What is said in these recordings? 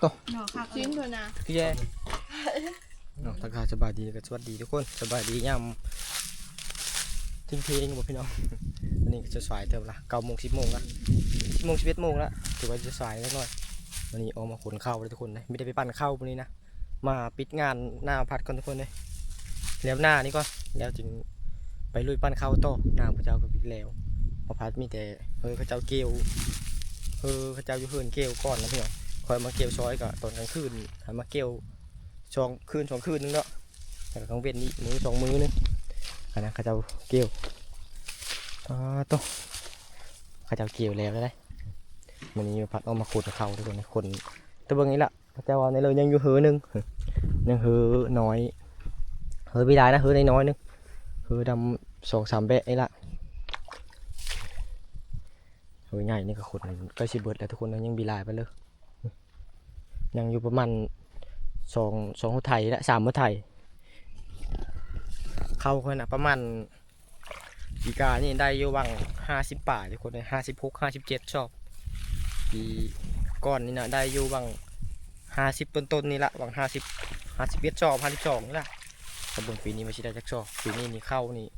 โตหนอคักชิ้นเถอะนะพี่แย่เนาะทักทายสบายดีก็สวัสดีทุกคนสบายดียามทิ้งเพลงบ่พี่น้องวันนี้ก็จะสายเติมละเก้าโมงสิบโมงละสิบโมงสิบเอ็ดโมงละถือว่าจะสายนิดหน่อยวันนี้ออกมาขนข้าวเลยทุกคนเลยไม่ได้ไปปั่นข้าววันนี้นะมาปิดงานหน้าพัดก่อนทุกคนเลยแล้วหน้านี่ก่อนแล้วจึงไปลุยปั่นข้าวต่อหน้าพระเจ้าก็ปิดแล้วพอพัดมีแต่เฮ้ยพระเจ้าเกลียวเฮ้ยพระเจ้าอยู่เฮือนเกลียวก่อนนะพี่น้อง คอยมาเกี่ยวซอยก็ตอนกลางคืนหามาเกี่ยวช่องคืนสองคืนนึงเนาะแต่กลางเว้นนี้มือสองมือนึงอันนั้นเขาจ้าเกี่ยวอ๋อต้องเขาจ้าเกี่ยวแล้วได้มันนี้พัดเอามาขุดเขาทุกคนคนแตัวเบางนี้ละเขาเจ้าเอาในเลยยังอยู่เหือนึงยังเหือน้อยเหือไม่ได้นะเหือในน้อยนึงเหือดำสองสามแบะนี่ละเหือใหญ่นี่ก็ขุดใกล้สิเบิดแล้วทุกคนยังบีลายไปเลย ยังอยู่ประมาณสองสองหัวไทยและสามหัวไทย เข้าคนนะประมาณปีกานี่ได้อยู่วังห้าสิบป่าทุกคนเลยห้าสิบหกห้าสิบเจ็ดชอบปีก่อนนี่นะได้อยู่วังห้าสิบต้นๆนี่ละวังห้าสิบห้าสิบเอ็ดชอบห้าสิบสองนี่ละแต่เบิ่งปีนี้ไม่ใช่ได้จักชอบปีนี้นี่เข้านี่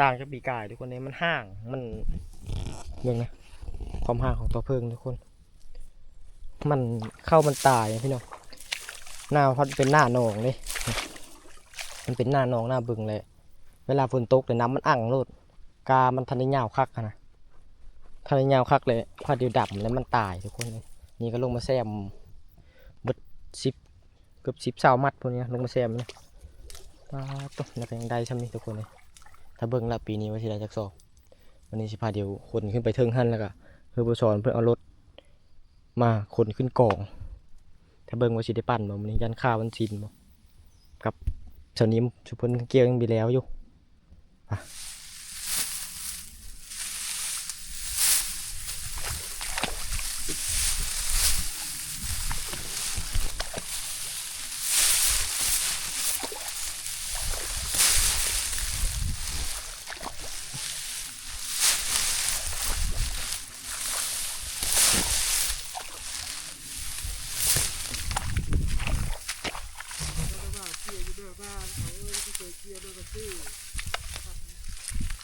ต่างจากปีกายทุกคนเลยมันห่างมันเรื่องนะความห่างของตัวเพิงทุกคน มันเข้ามันตายพี่น้องหน้าพัดเป็นหน้าหนองเลยมันเป็นหน้าหนองหน้าบึงเลย เวลาฝนตกเลยน้ำมันอ่างโลดกา มันทันได้ยาวคักนะทันได้ยาวคักเลยพอเดียวดับแล้วมันตายทุกคนนี่ก็ลงมาแซมบดสิบเกือบสิบสาวมัดพวกนี้ลงมาแซมนะปลาตกแล้วก็ยังได้ช่ำนี้ทุกคนเลยถ้าเบิ่งละปีนี้ว่าสิได้จักสอบวันนี้สิพาเดียวคนขึ้นไปเทิงหันแล้วก็เพื่อผู้สอนเพื่อเอารถ มาขนขึ้นกอง ถ้าเบิ่งว่าสิได้ปั่นบ่มันยันข้าวมันชินบ่กับเสานิ้มชุพนเกี่ยวยังไปแล้วอยู่อะ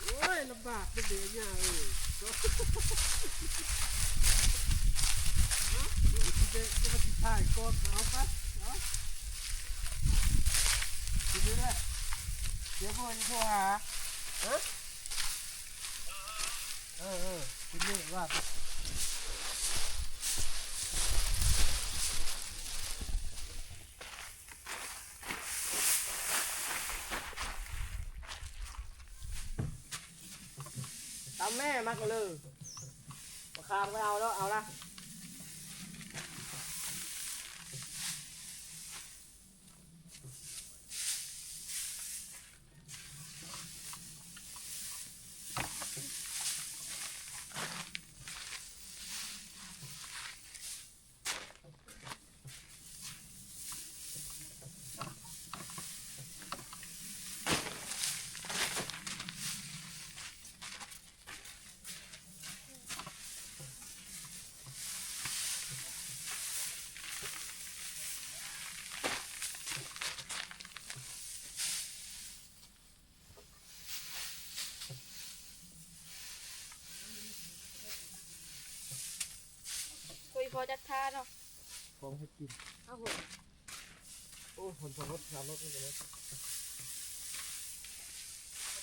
โอ้ยลำบากมันเดือดเนี่ยเออเนาะเดี๋ยวจะจะมาติดถ่ายก่อนเอาไปเนาะทีนี้แหละเดี๋ยวพ่อจะโทรหาเออเออเออทีนี้ว่าไป ตามแม่มากกว่าเลยมาคาไม่เอาแล้วเอาละ จัดท่าเนาะผมให้กินเอาหัวโอ้คนขับรถขับรถนี่เลย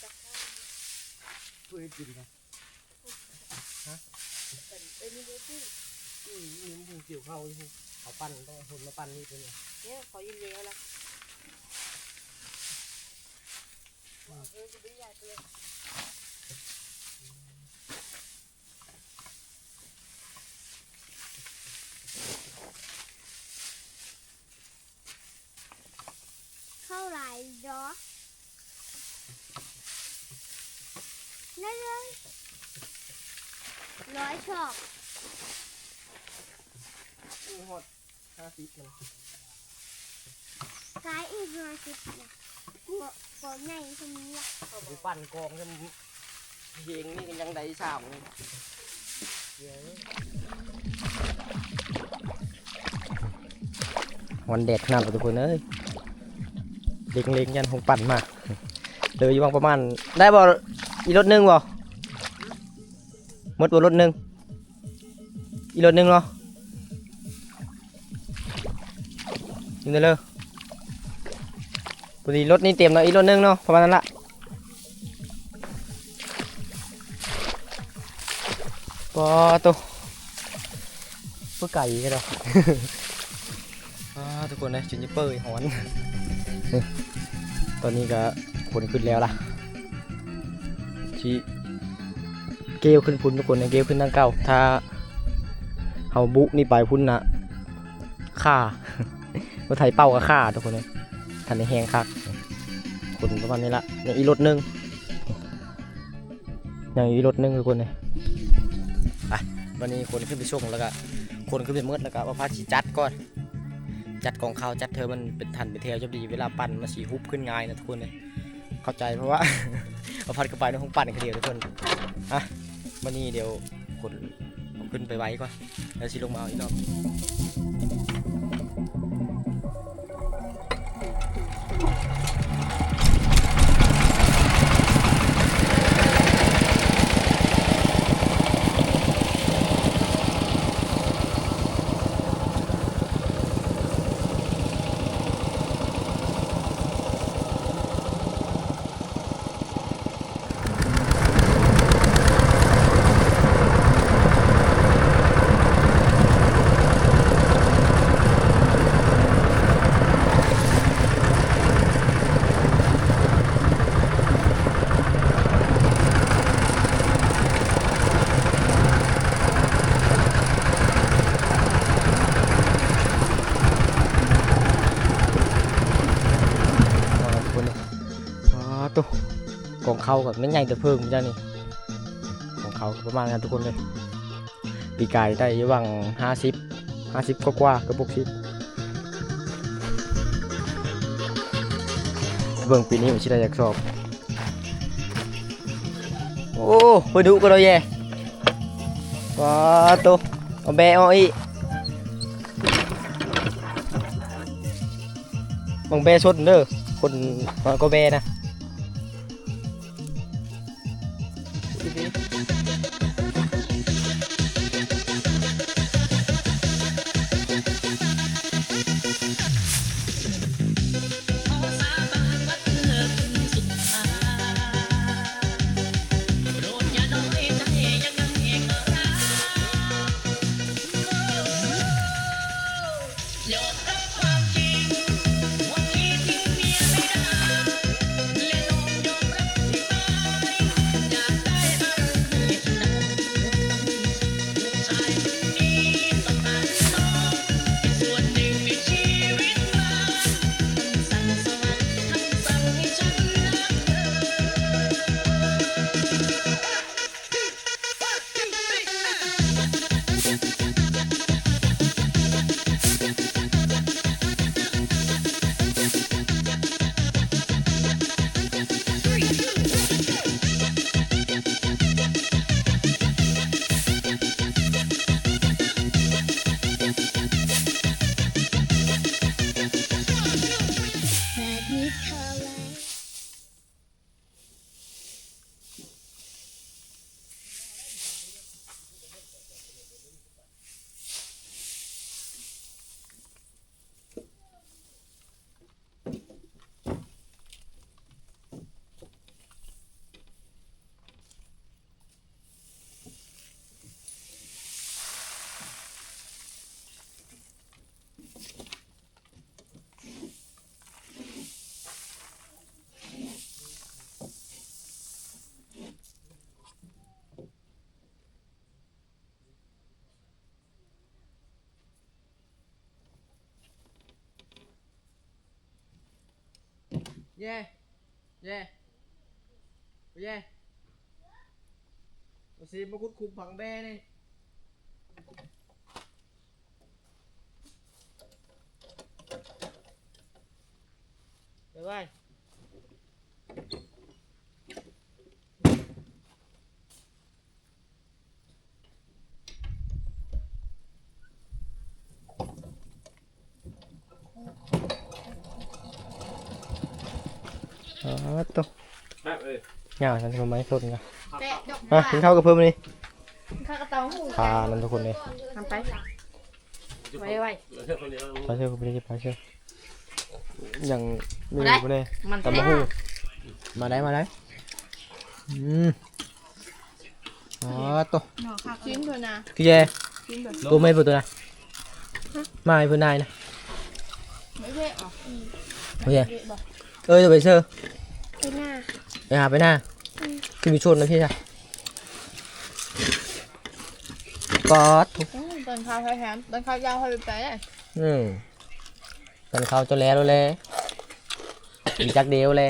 จัดท่าช่วยกินนะเป็นเอ้ยนี่ดูสิอืมนี่มันเกี่ยวเข้าอยู่เอาปั้นต้องเอาคนมาปั้นนี่ตัวเนี้เนี่ยขอยินเลี้ยวละเออจะได้ใหญ่ไปเลย เท่าไหร่ดอนั่นเลยร้อย ชอบอู้หดห้าสิบมันกายอีกห้าสิบนะกลัวกลัวใหญ่คนนี้ละไปปั้นกองจนเฮงนี่กันยังได้สามเลยเดี๋ยววันแดดขนาดนั้นทุกคนเอ้ยเล็งเล็งยันหงปั่นมาเดินอยู่บางประมาณ ได้บ่อีรถหนึงบ่หมดบ่รถหนึง อีรถหนึงเนาะยิงได้เลยพอดีรถนี้เต็มแล้วอีรถหนึงเนาะประมาณนั้นละปอตัวเพื่อไก่กันเนาะอ่าทุกคนเลยจุนยิปเปอร์หอนนี่ตอนนี้ก็คนขึ้นแล้วล่ะที่เกลขึ้นพุ่นทุกคนนะเกลขึ้นทางเก่าถ้า เฮาบุนี่ไปพุ่นนะฆ่าว่าไทยเป้าก็ฆ่าทุกคนเลยทันในแหงคักคนประมาณนี้ละอย่างอีรถหนึงอย่างอีรถหนึงทุกคนเลยไปวันนี้คนขึ้นไปส่วงแล้วก็คนขึ้นไปมืดแล้วก็ว่าพาชีจัดก่อนจัดกองข้าวจัดเธอมันเป็นทันเป็นเทลจะดีเวลาปั่นมาสีฮุบขึ้นง่ายนะทุกคนเลยเข้าใจเพราะว่าเอาพัดเข้าไปในห้องปั่นคนเดียวทุกคนอะวันนี้เดี๋ยวคน เอาขึ้นไปไว้ก่อนแล้วสิลงมาเอาอีกรอบเอาละทุกคนเลยอ๋อตัว กองข้ากับไม่ใหญ่แต่เพิ่มจ้านี่กองเขาประมาณนั้นทุกคนเลยปีกายได้ยี่หวังห้าสิบห้าสิบกว่าๆกระปุกสิบเบิ่งปีนี้มันชิได้อยากสอบ โอ้ไปดูกันเลยแย่ว้าตัวเอาแบเอาอีบังแบะสดเด้อคนก็แบนะ แย่เย่เย่เอาสิมาคุดคุมผังแบ่นี่ไปไว้ อ๋อ ตัวครับเออเหงาฉันทำไมสดไงแปะดอกอะกินข้าวกับเพิ่มนี่ข้าวกระเตาหูพานั่นทุกคนเลยทำไปไว้ไว้เชื่อคนเดียวพาเชื่อคุณไปเลยพาเชื่อยังไม่มาได้รู้เลยมันตำมะฮูมาได้มาได้อืมอ๋อตัวชิ้นเถอะนะพี่แจชิ้นเถอะตัวไม่เปิดตัวนะมาให้เพื่อนนายนะไม่ใช่หรอพี่แจเอ้ยจะไปเชื่อ ไปหน้าไปหาไปหน้าขึ้นไปชนนะพี่จ้ะกอดตอนข้าวแถมตอนข้าวยาวให้ไปไปเลยอืมตอนเขาจะแล้วเลยมีจักเดียวเลย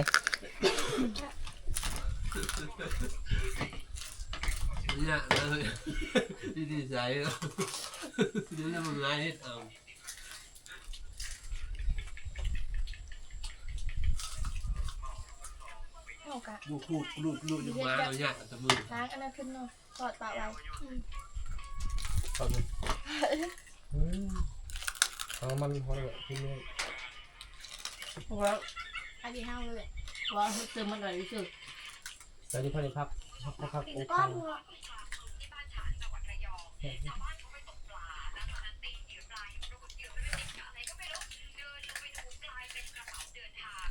เนี่ยเลยดีดีใจแล้วนี่น่ามันง่ายนิดเอา เอากะลูกลูกลูกลูกยังมาเอาเนี่ยตะมือล้างอันนั้นขึ้นเนาะกอดปากไว้เอามันพอแล้วกินเลยแล้วอันนี้ห้ามเลยว่าเติมมันหน่อยดิสึตอนนี้พอดีพักพักพักพักโอ้ก้อคันนหัว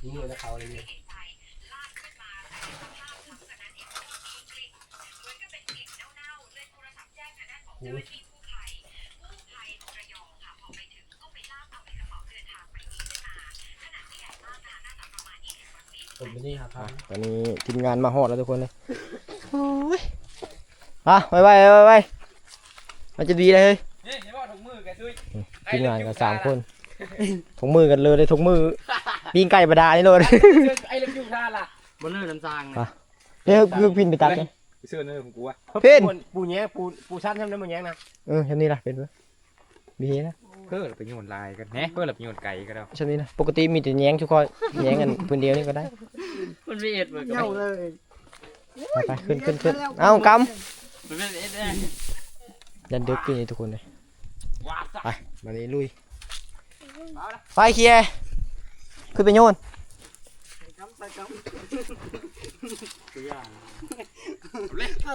นี่เลยนะเขาเลยเนี่ย โอ้ยผมไม่นี่ครับตอนนี้ทีมงานมาหอดแล้วทุกคนเลยโอ้ยอะไปไปไปไปมันจะดีเลยเฮ้ยนี่เห็นว่าถุงมือแกด้วยทีมงานกันสามคนถุงมือกันเลยเลยถุงมือปิ้งไก่ประดานี่เลยไอ้เล็กยูท่าล่ะบนเรือน้ำซางอะเนี่ยคือพินไปตัดเลย เสื้อเนื้อของกูอะพินปูแย้ปูปูชั้นทำได้มันแย้งนะเออชั้นนี้ล่ะเป็นเพื่อมีเฮนะเพื่อไปโยนลายกันแฮะเพื่อไปโยนไก่ก็ได้ชั้นนี้นะปกติมีแต่แย้งทุกคนแย้งกันพื้นเดียวนี่ก็ได้มันไม่เอ็ดเหมือนกันเน่าเลยไปไปขึ้นขึ้นขึ้นเอ้ากมันไม่เอ็ดแน่ำยันดึกปีนี้ทุกคนเลยว้าจ้ะไปมาเลยลุยไปเคลียร์ขึ้นไปโยน พ่อ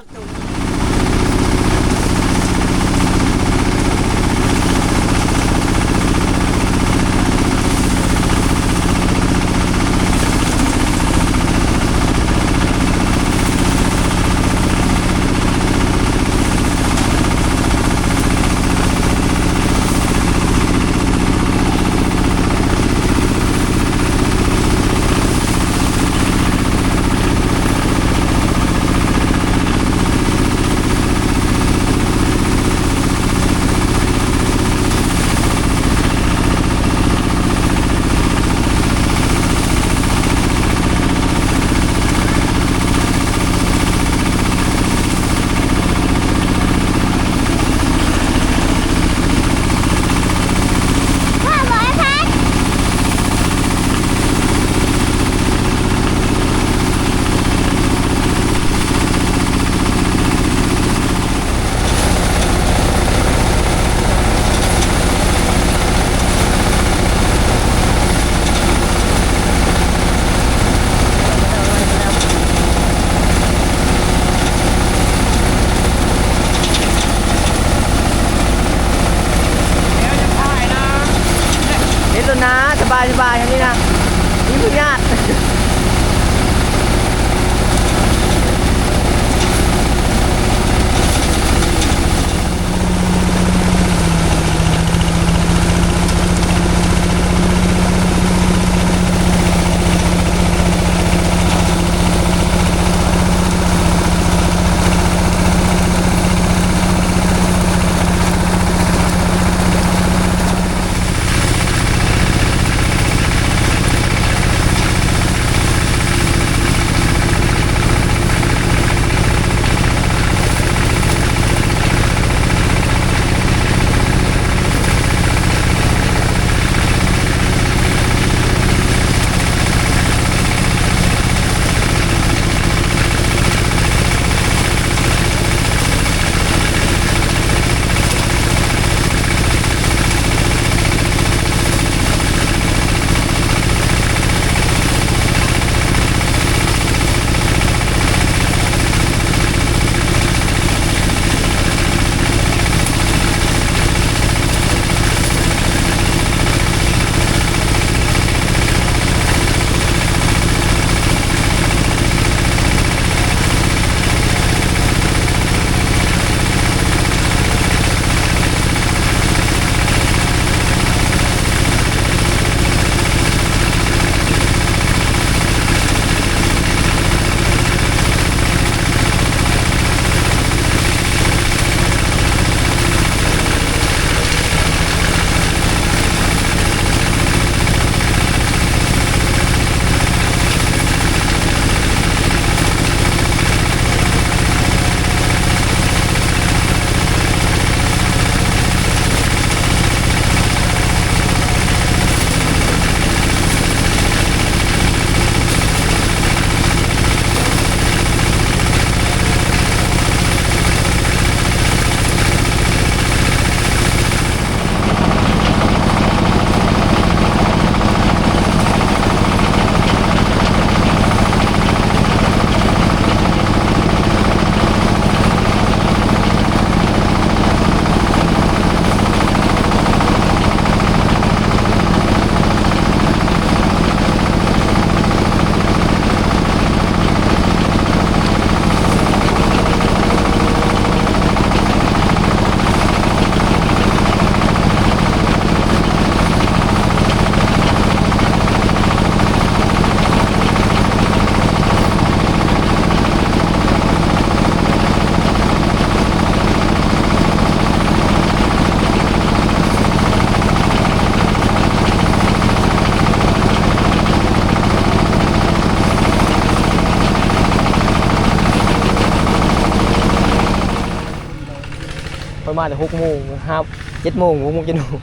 มาแต่หกโมงห้าเจ็ดโมงหกโมงเจ็ดโมง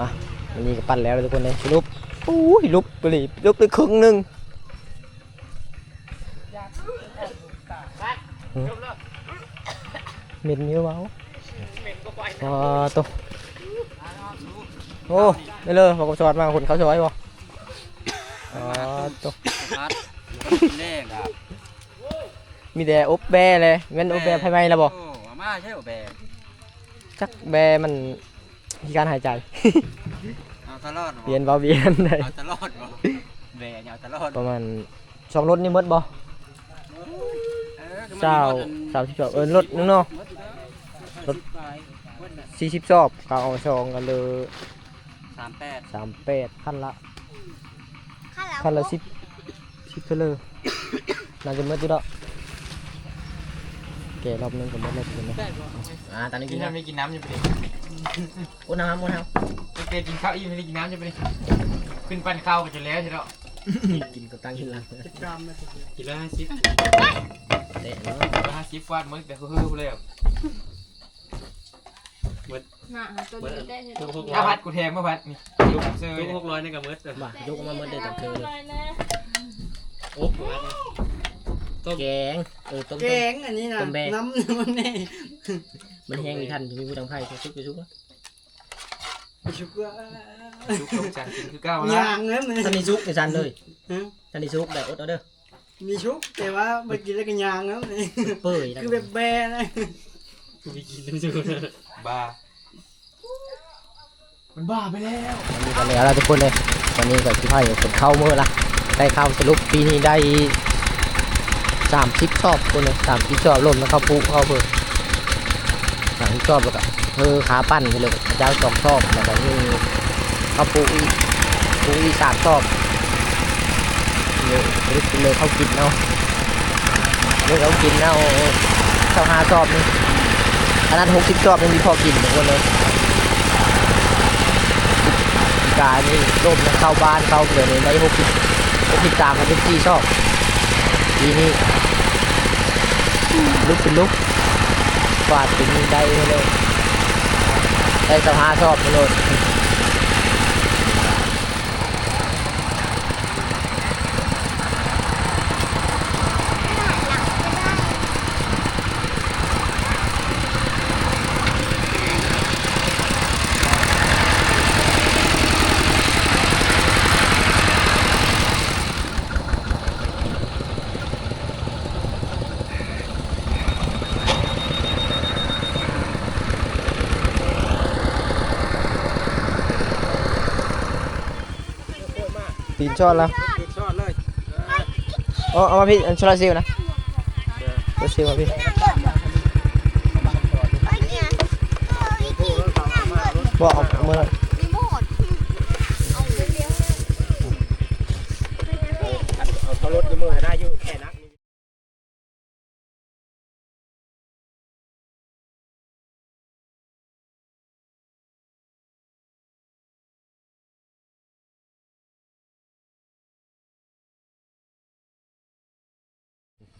อะวันนี้ก็ปั่นแล้วทุกคนเลยลุบอู้ยลุบไปเลยลุบไปครึ่งหนึงอืมเหม็นเยอะเว้าอ๋อตัวโอ้ไม่เลยบอกกับชอดมาคนเขาชอยบ่อ๋อตัวพัดแรกอะมีแต่อบแบเลยแม่นอบแบภายในแล้วบ่โอ้อาม่าใช่บ่แบก จักแบมันมีการหายใจ เอาตลอดบ่เวียนเบาเวียนได้เอาตลอดบ่แบกเอาตลอดประมาณสองรถนี่หมดบ่เออก็มันเจ้ามีหมดอันสามสิบสองเออรถนึงเนาะ หมดอยู่แล้วรถ ไปหมดน่ะสี่สิบสอบก็เอาสองกันเลยสามแปดสามแปดคันละข้าเราคันละสิบสิบเท่าเลยน่าจะหมดอยู่ดอก แกะรอบนึงก็หมดแล้วคุณนะอ่าตอนนี้กิกินนน้ำไม่กินน้ำจะไปดิโอ้น้ำโอ้น้ไม่เป็นกินข้าวอิ่มไม่ได้กินน้ำจะไปดิขึ้นปั้นข้าวกันจนแล้วใช่แล้วำกินก็ตั้งกินละกินละห้าสิบเตะเนาะกินละห้าสิบฟาดมึงแต่เฮ้อๆเลยอะน่ะตัวนี้ได้เลยเอาพัดกูแทงมาพัดนี่ลูกเซอร์ทุกหกร้อยในกับมืดมายกออกมาหมดได้ตามเธอเลยโอ้โห แกงเออต้มแกต้ม งอันนี้นะต้มแบก น้ำมันนี่มันแห้งมีทันมีผู้ทางไพ่ชุบชุบชุกว่าลูกลูกจันกินคือเก้าอละย่างนั้นมันทันนี้ชุกในซันเลยฮะทันนี้ชุกได้อดเอาเด้อมีชุกแต่ว่าไปกินแล้วก็ยางแล้วนี่เปื่อยคือแบบแบนะมีกินทั้งชุดบ้ามันบ้าไปแล้ว วันนี้กันแล้วล่ะทุกคนเลยวันนี้ก็ที่ไพ่เป็นเข้าเมื่อละได้เข้าสรุปปีนี้ได้ สามสิบชอบคนเลยสามสิบชอบรวมแล้วเขาปุ๊เขาเพิ่มสามสิบชอบแล้วก็เธอขาปั้นไปเลยเจ้าสองชอบแล้วก็นี่เขาปุ๊อีปุ๊อีสามชอบเลยเลยเลยเขากินเนาะเลยเขากินเนาะเข้าห้าชอบนี่อันนั้นหกสิบชอบยังมีพอกินทุกคนเลยการนี่ร่มเข้าบ้านเข้าเดี๋ยวนี้ได้หกสิบหกสิบสามหกสิบสี่ชอบ ทีนี้ลุกเป็นลุกฟาดเป็นได้เลยได้สภาชอบไปเลย นชอดแล้วชอเลยเอาเอามาพี่อันโซลาซลล์นะโซลาซิล์มาพี่ไอ้เนี่ยเอออีกเบอกเอามือ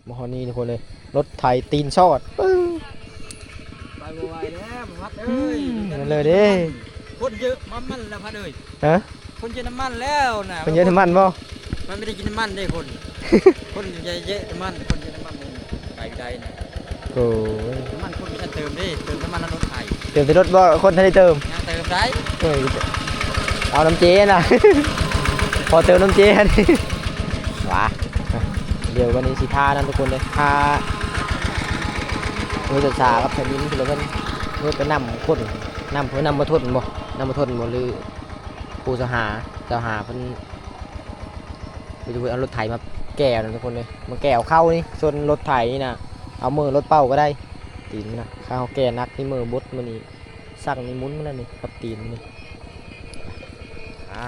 มาฮอนี่ทุกคนเลย รถไถตีนชอดปึ้งไปบ่ไหวแล้วพัดเอ้ยนั่นเลยเด้คนเยอะมันมันแล้วพัดเอ้ยฮะคนเยอะน้ำมันแล้วนะเป็นเยอะทั้งมันบ่มันไม่ได้กินน้ำมันได้คน คนเยอะเยอะน้ำมันคนเยอะน้ำมันเลยไก่ไก่นะโอ้ยน้ำมันคนไม่ทันเติมดิเติมน้ำมันแล้วรถไถเติมแต่รถบ่คนทันได้เติมยังเติมได้เฮ้ยเอาน้ำเจน่ะพอเติมน้ำเจนี่หวา เดี๋ยววันนี้สิทานั่นทุกคนเลยทาเมื่อจะชากับแผ่นดินคือเราเป็นเมื่อไปนำคนนำเพื่อนำมาทนบ่นำมาทนบ่หรือผู้สหาเจ้าหาเพิ่นไปดูเอารถไถมาแก้วนะทุกคนเลยมาแก้วเข้านี่ส่วนรถไถนี่นะเอามือรถเป้าก็ได้ตีนนะข้าวแก่นักนี่มือบดมันนี่สั่งนี่มุนมันนั่นนี่กับตีนนี่อะ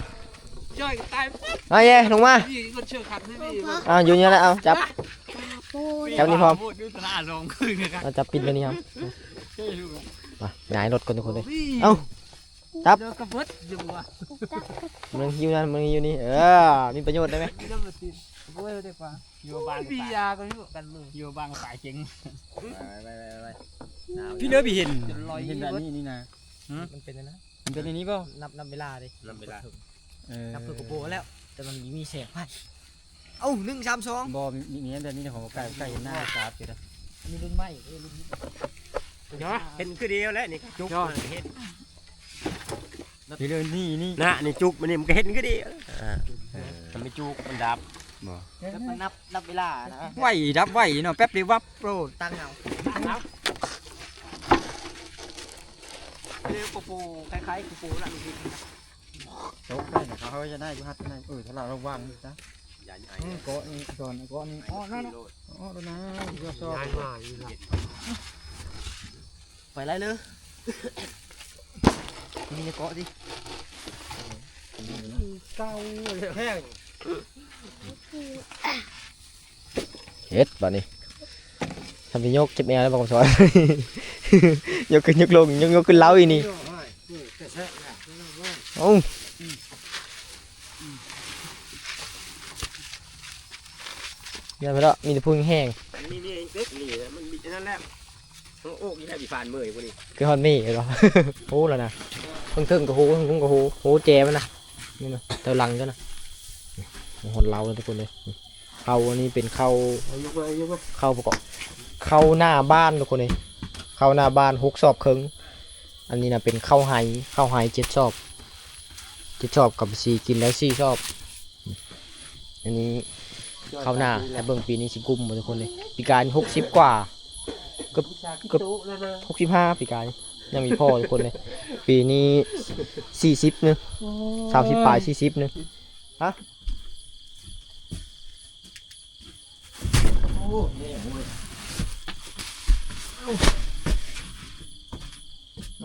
จ้อยก็ตายเอาเย่ลงมาพี่ก็เชื่อขัดให้พี่เอาอยู่นี่แหละเอาจับ จับนี่พร้อม พูดด้วยตลาดลงคืนนะครับเอาจับปินตัวนี้ครับเชื่ออยู่มาหงายรถคนทุกคนเลยพี่เอ้าจับเจอกระเบิดอยู่ว่ะมึงอยู่นั่นมึงอยู่นี่เออมีประโยชน์ได้ไหมเดี๋ยวมาสิกูเอ้ยดีกว่าอยู่บางปียาก็อยู่กันเลยอยู่บางสายเจ๋งไปไปไปไปพี่เนื้อพี่เห็นเห็นแบบนี้นี่นะมันเป็นนะมันเป็นในนี้ป่ะนับนับเวลาดินำเวลา เออนับเพื่อกระโปแล้ว แต่มันมีแสงไพ่เอ้าหนึ่งสามสองบอมีมีแบบนี้ของไก่ไก่เห็นหน้าสาบอยู่นะมีรุ่นใหม่เอ้ยรุ่นนี้เนาะเห็นคือเดียวแล้วนี่จุกเห็นนี่เลยนี่นี่นะนี่จุกมันนี่มันก็เห็นคือเดียวอ่ามันไม่จุกมันดับแล้วมันนับนับเวลานะไหวดับไหวเนาะแป๊บเดียววับโปรดตั้งเงาเรียกปูปูคล้ายๆปูปูละ โต๊ะได้เขาเขาจะได้ยุหัดได้เออถ้าเราระวังนะอย่าใหญ่เกาะนี่ก่อนเกาะนี่อ๋อนั่นอ๋อดูนะยอดชอบใหญ่มากอยู่ละไปไรเลยมีในเกาะดิเก้าแห้งเฮ็ดป่ะนี่ทำเป็นยกเจ็บแอวแล้วบอกผมสอนยกขึ้นยกลงยกยกขึ้นเล้าอีนี่ โอ้ยไปแล้วมีแต่พุ่งแห้งนี่นี่เล็กนี่มันมีนั่นแหละโอ้ยแค่ปีฟานเมื่อยพวกนี้คือฮอนมี่เหรอโหแล้วนะเพิ่งเทิงกับโหเพิ่งกับโหโหแจมันนะนี่นะเตาลังจ้ะนะหอนเล้าแล้วทุกคนเลยเขาอันนี้เป็นเข้ายกไปยกไปเข้าประกอบเข้าหน้าบ้านทุกคนเลยเข้าหน้าบ้านหกซอบครึ่งอันนี้นะเป็นเข้าไฮเข้าไฮเจ็ดชอบเจ็ดชอบกับสี่กินแล้วสี่ชอบ อันนี้เข้าหน้าแต่เบิ่งปีนี้สิกุมหมดทุกคนเลยปีการหกสิบกว่าเกือบเกือบหกสิบห้าปีการยังมีพ่อทุกคนเลย ปีนี้สี่สิบนึงสามสิบปลายสี่สิบนึงฮะ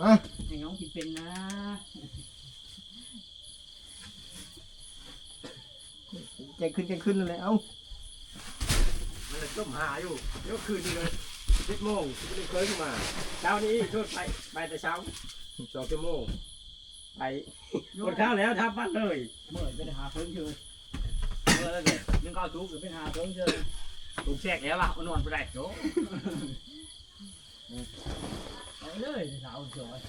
ให้น้องกินเป็นนะ แจงขึ้นแจงขึ้นเลยเอ้ามันเลยต้มหาอยู่เดี๋ยวคืนนี้เลยสิบโมงไม่เคยขึ้นมาเช้านี้ชดไปไปแต่เช้าสองชั่วโมงไปกดข้าวแล้วทับบ้านเลยเมื่อไปหาเพิ่งเชิญเมื่อแล้วเนี่ยยังก้าวทุกข์หรือไปหาเพิ่งเชิญถูกแทรกแล้วล่ะนอนไปได้โจ้เอาเลยสาวสวย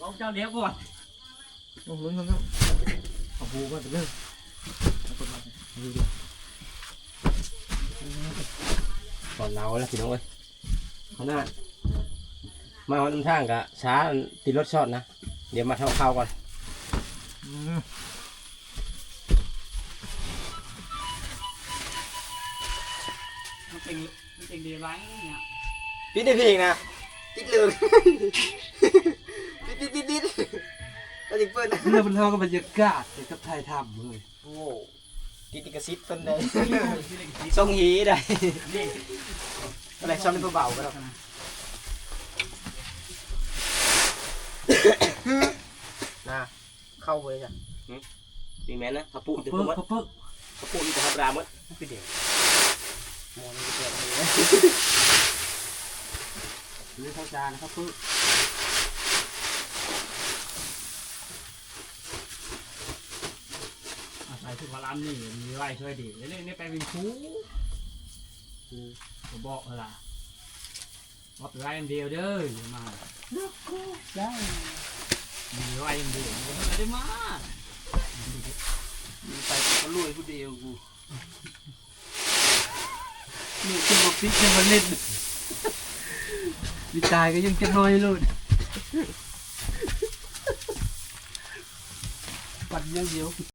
บอกเจ้าเลี้ยงก่อนโอ้ลุ้นกันครับเอาหูมาไปเลย ก่อนเราแล้วพี่น้องเอ้ยขนาดมาวันทางกะช้าติดรถช็อตนะ เดี๋ยวมาเท่าข้าวก่อนมันเป็นมันเป็นดีไรเนี่ยปิดได้เพลงนะติดเหลืองติดติดติดติดแล้วจิเปิดนะเรื่องมันเท่ากับบรรยากาศเดี๋ยวกับไทยทำเลยโอ้ ติดติดกระซิบต้นเลยทรงหีได้อะไรชอบเล่นเบาๆก็ได้นะเข้าไปเลยจ้ะดีแม่นะขับปุ่นถึงเพิ่มมัดเพิ่มขับปุ่นจะขับรามมัดคือเดียวมองนี่เปิดเลยนี่เข้าจานครับเพิ่มอาศัยสุขภาพนี่มีไว้ช่วยดีแล้วนี่นี่ไปเป็นครูครูบอกเหรอว่าไปไว้อันเดียวเด้ออย่ามาได้มีไว้อันเดียวมันไม่ได้มาไปก็ลุยผู้เดียวกูนี่จะมาปิดจะมาเล่นมีตายก็ยังจะน้อยเลยปัดยังเดียว